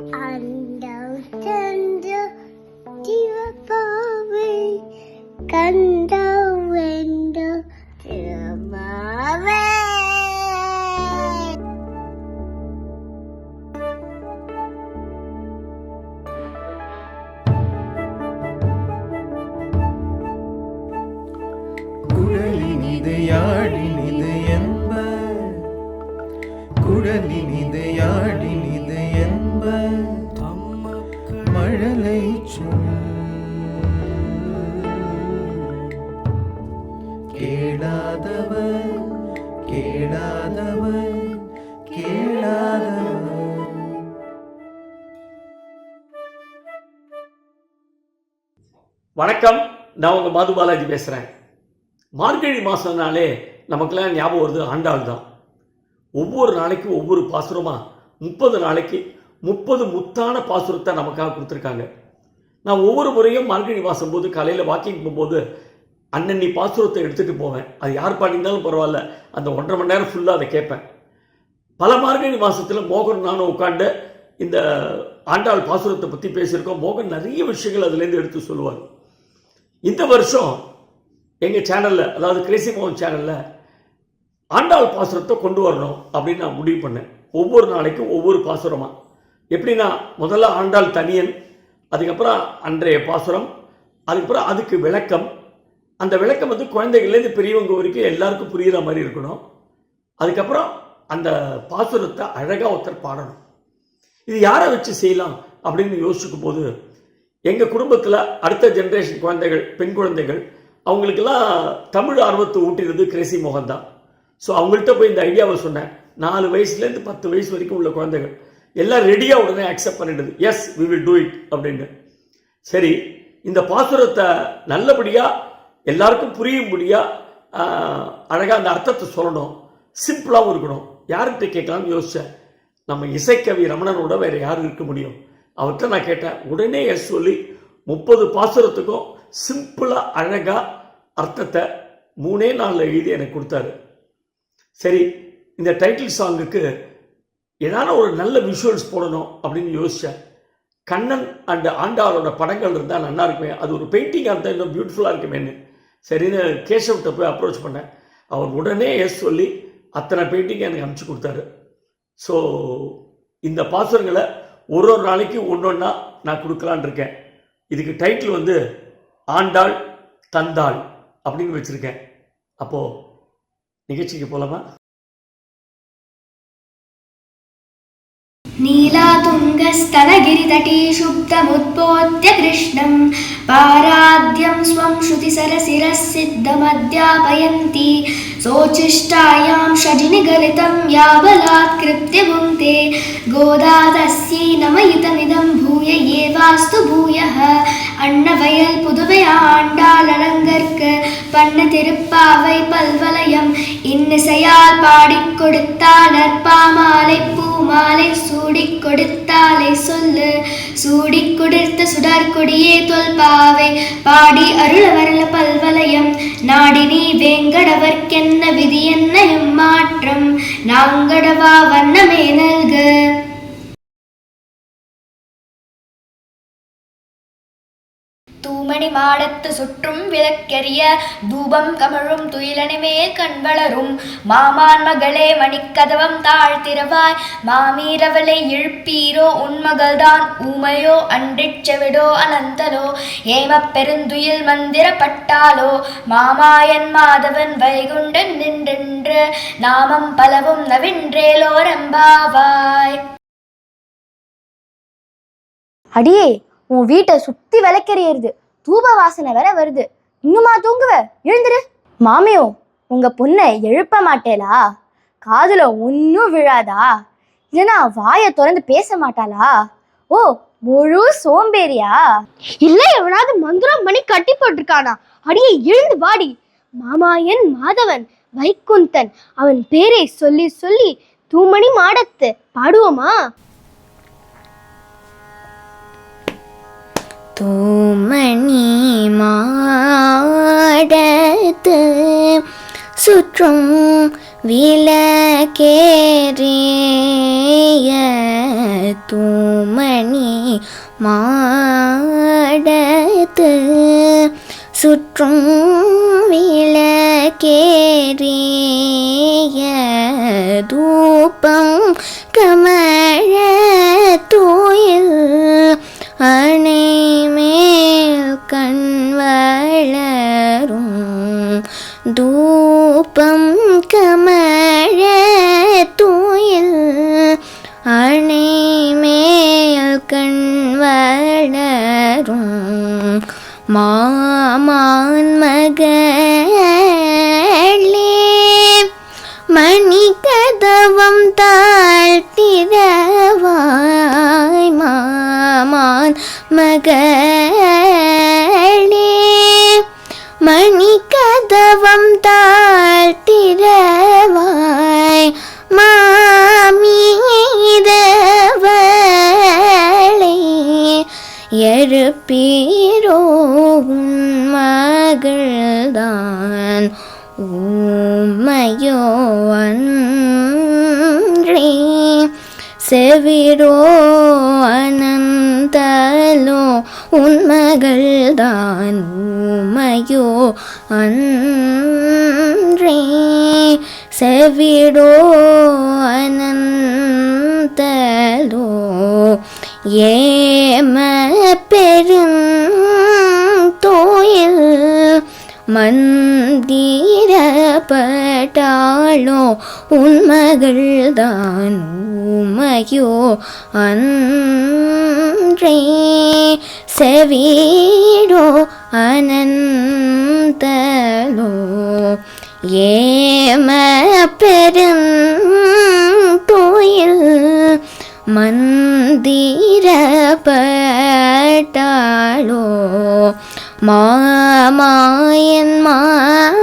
அண்டம் தந்த சிவப்பாவை கண்டம் வென்ற குழலினிது யாழினிது என்ப குழலினிது கேளாதவர் கேளாதவர் கேளாதவர் வணக்கம். நான் உங்கள் மது பாலாஜி பேசுகிறேன் மார்கழி மாதம்னாலே நமக்கெல்லாம் ஞாபகம் வருது ஆண்டாள் தான். ஒவ்வொரு நாளைக்கும் ஒவ்வொரு பாசுரமாக முப்பது நாளைக்கு முப்பது முத்தான பாசுரத்தை நமக்காக கொடுத்துருக்காங்க. நான் ஒவ்வொரு முறையும் மார்கழி மாதம் போது காலையில் வாக்கிங் போகும்போது அன்னன்னி பாசுரத்தை எடுத்துகிட்டு போவேன். அது யார் பாடினாலும் பரவாயில்ல. அந்த ஒன்றரை மணி நேரம் ஃபுல்லாக அதை கேட்பேன். பல மார்கழி மாதத்தில் மோகன் நானும் உட்காந்து இந்த ஆண்டாள் பாசுரத்தை பற்றி பேசியிருக்கோம். மோகன் நிறைய விஷயங்கள் அதுலேருந்து எடுத்து சொல்லுவார். இந்த வருஷம் எங்கள் சேனலில் அதாவது கிரேசி மோகன் சேனலில் ஆண்டாள் பாசுரத்தை கொண்டு வரணும் அப்படின்னு நான் முடிவு பண்ணேன். ஒவ்வொரு நாளைக்கும் ஒவ்வொரு பாசுரமாக எப்படின்னா முதல்ல ஆண்டாள் தனியன் அதுக்கப்புறம் அன்றைய பாசுரம் அதுக்கப்புறம் அதுக்கு விளக்கம் அந்த விளக்கம் வந்து குழந்தைகள்லேருந்து பெரியவங்க வரைக்கும் எல்லாருக்கும் புரிகிற மாதிரி இருக்கணும். அதுக்கப்புறம் அந்த பாசுரத்தை அழகாக ஒருத்தர் பாடணும். இது யாரை வச்சு செய்யலாம் அப்படின்னு யோசிக்கும் போது எங்கள் குடும்பத்தில் அடுத்த ஜென்ரேஷன் குழந்தைகள் பெண் குழந்தைகள் அவங்களுக்கெல்லாம் தமிழ் ஆர்வத்தை ஊட்டினது கிரேசி மோகன் தான் ஸோ அவங்கள்ட்ட போய் இந்த ஐடியாவை சொன்னேன். நாலு வயசுலேருந்து பத்து வயசு வரைக்கும் உள்ள குழந்தைகள் எல்லாம் ரெடியாக உடனே அக்செப்ட் பண்ணிடுது. Yes we will do it அப்படின்னு சரி இந்த பாசுரத்தை நல்லபடியாக எல்லாருக்கும் புரியும்படியாக அழகாக அந்த அர்த்தத்தை சொல்லணும். சிம்பிளாகவும் இருக்கணும். யார்கிட்ட கேட்கலாம்னு யோசித்தேன் நம்ம இசைக்கவி ரமணனோட வேறு யார் இருக்க முடியும்? அவர்கிட்ட நான் கேட்டேன். உடனே எஸ் சொல்லி முப்பது பாசுரத்துக்கும் சிம்பிளாக அழகாக அர்த்தத்தை மூணே நாளில் எழுதி எனக்கு கொடுத்தாரு. சரி இந்த டைட்டில் சாங்குக்கு ஏதான ஒரு நல்ல விஷுவல்ஸ் போடணும் அப்படின்னு யோசித்தேன் கண்ணன் அண்ட் ஆண்டாளோட படங்கள் இருந்தால் நல்லா இருக்குமே. அது ஒரு பெயிண்டிங்காக இருந்தால் இன்னும் பியூட்டிஃபுல்லாக இருக்குமேன்னு. சரின்னு கேசவ்கிட்ட போய் அப்ரோச் பண்ணேன். அவர் உடனே எஸ் சொல்லி அத்தனை பெயிண்டிங் எனக்கு அனுப்பிச்சு கொடுத்தாரு. ஸோ இந்த பாசுரங்களை ஒரு ஒரு நாளைக்கு ஒன்று ஒன்றா நான் கொடுக்கலான் இருக்கேன். இதுக்கு டைட்டில் வந்து ஆண்டாள் தந்தாள் அப்படின்னு வச்சுருக்கேன். அப்போது நிகழ்ச்சிக்கு போகலாமா नीलातुङ्गस्तनगिरितटी शुप्तमुद्बोध्य कृष्णं पाराद्यं स्वं श्रुतिसरसिरः सिद्धमध्यापयन्ती सोचिष्टायां षजिनिगलितं यावलात्कृत्य भुङ्क्ते गोदा तस्यै नमयितमिदं भूय एवास्तु भूयः அன்னவயல் புதுவை ஆண்டாள் அலங்கற்கு பண்ண திருப்பாவை பல்வலயம் இன்னிசையால் பாடிக் கொடுத்தாள் நற்பாமாலை பூமாலை சூடிக் கொடுத்தாலை சொல்லு. சூடிக் கொடுத்த சுடற்கொடியே தொல்பாவை பாடி அருள வரல பல்வலயம் நாடினி வேங்கடவர்க்கென்ன விதி என்ன எம்மாற்றம் நாங்கடவா வண்ணமே நல்கு. மணி மாடத்து சுற்றும் விளக்கெறிய தூபம் கமழும் துயிலனிமே கண் வளரும். மாமான் மகளே மணிக்கதவம் தாழ்த்திரவாய் மாமீரவளை இழுப்பீரோ உன்மகள்தான் ஊமையோ அன்றிச் செவிடோ அனந்தலோ ஏமப் பெருந்துயில் மந்திரப்பட்டாலோ மாமாயன் மாதவன் வைகுண்டன் நின்றென்று நாமம் பலவும் நவின்றேலோரம்பாவாய் அடியே உன் வீட்டை சுத்தி விளக்கெறியறது. தூப வாசனை வேற வருது. இன்னுமா தூங்குவ? எழுந்துரு. மாமியோ உங்க பொண்ணை எழுப்ப மாட்டேலா காதுல ஒன்னும் விழாதா? இல்லனா வாயை திறந்து பேச மாட்டாளா? ஓ முழு சோம்பேறியா? இல்ல எவனாவது மந்திரம் பண்ணி கட்டி போட்டிருக்கானா? அடியே எழுந்து வாடி. மாமாயன் மாதவன் வைகுந்தன் அவன் பேரை சொல்லி சொல்லி தூமணி மாடத்து. பாடுவோமா? தூமணி மாடத்து சுற்றும் விளக்கேறிய தூமணி மாடத்து சுற்றும் விளக்கேறிய தூபம் கமழ தூயில் அணைமேல் கண் வளரும். மாமான் மகளே மணி கதவம் தாழ்த்திரவாய் மாமான் மகளே. எழுப்பீரோ மகள்தான். ஊமையோ அன்றே. செவிடோ அனந்தலோ உன் மகள்தான். ஊமையோ அன்றே. செவிடோ அனந்தலோ ஏம பெரும் தோயில் மந்திரப்பட்டாளோ உன் மகள்தான் உமையோ அன்றே. செவீடோ அனந்தலோ ஏம பெரும் தோயில் பட்டாளோ? மாமாயன் மாதவன்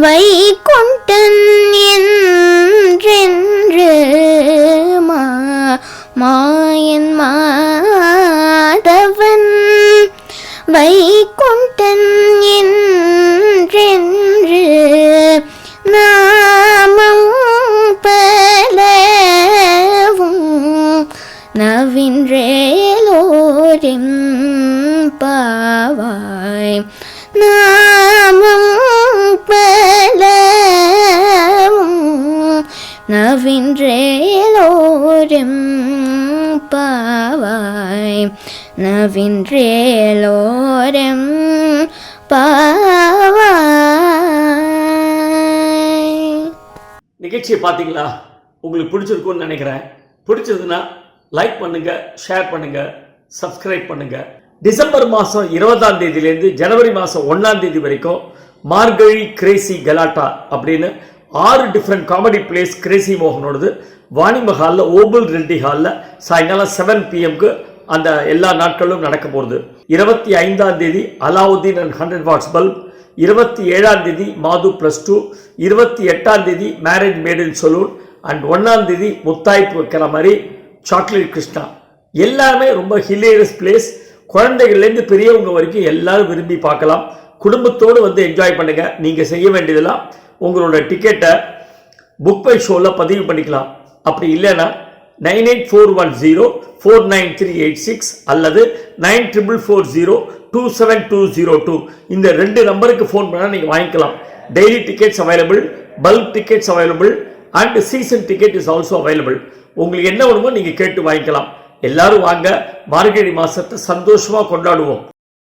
வைகுண்டன் நவின்றேலோரிம் பாவாய் நாமம் பலவும் நவின்றேலோரிம் பாவாய் நவின்றேலோரம் பாவாய் நிகழ்ச்சியை பார்த்தீங்களா? உங்களுக்கு பிடிச்சிருக்கும்னு நினைக்கிறேன். பிடிச்சதுன்னா லைக் பண்ணுங்க ஷேர் பண்ணுங்க சப்ஸ்கிரைப் பண்ணுங்க. டிசம்பர் மாதம் இருபதாம் தேதியிலேருந்து ஜனவரி மாதம் ஒன்றாம் தேதி வரைக்கும் மார்கழி கிரேசி கலாட்டா அப்படின்னு ஆறு டிஃப்ரெண்ட் காமெடி பிளேஸ் கிரேசி மோகனோடது. வாணிம ஹாலில் ஓபல் ரெட்டி ஹாலில் சாயங்காலம் செவன் பிஎம்க்கு அந்த எல்லா நாட்களும் நடக்க போகிறது இருபத்தி ஐந்தாம் தேதி Aladdin and hundred watts bulb இருபத்தி ஏழாம் தேதி மாது ப்ளஸ் டூ இருபத்தி எட்டாம் தேதி marriage made in saloon and ஒன்றாம் தேதி முத்தாய்ப்பு வைக்கிற மாதிரி சாக்லேட் கிருஷ்ணா எல்லாமே ரொம்ப ஹிலேரியஸ் பிளேஸ் குழந்தைகள்லேருந்து பெரியவங்க வரைக்கும் எல்லாரும் விரும்பி பார்க்கலாம். குடும்பத்தோடு வந்து என்ஜாய் பண்ணுங்கள் நீங்கள் செய்ய வேண்டியதெல்லாம் உங்களோட டிக்கெட்டை புக் பை ஷோவில் பதிவு பண்ணிக்கலாம். அப்படி இல்லைன்னா nine eight four one zero four nine three eight six அல்லது nine triple four zero two seven two zero two. இந்த ரெண்டு நம்பருக்கு ஃபோன் பண்ணால் நீங்கள் வாங்கிக்கலாம். Daily tickets available bulk tickets available and season ticket is also available உங்களுக்கு என்ன வேணுமோ நீங்கள் கேட்டு வாங்கிக்கலாம். எல்லாரும் வாங்க. மார்கழி மாசத்தை சந்தோஷமா கொண்டாடுவோம்.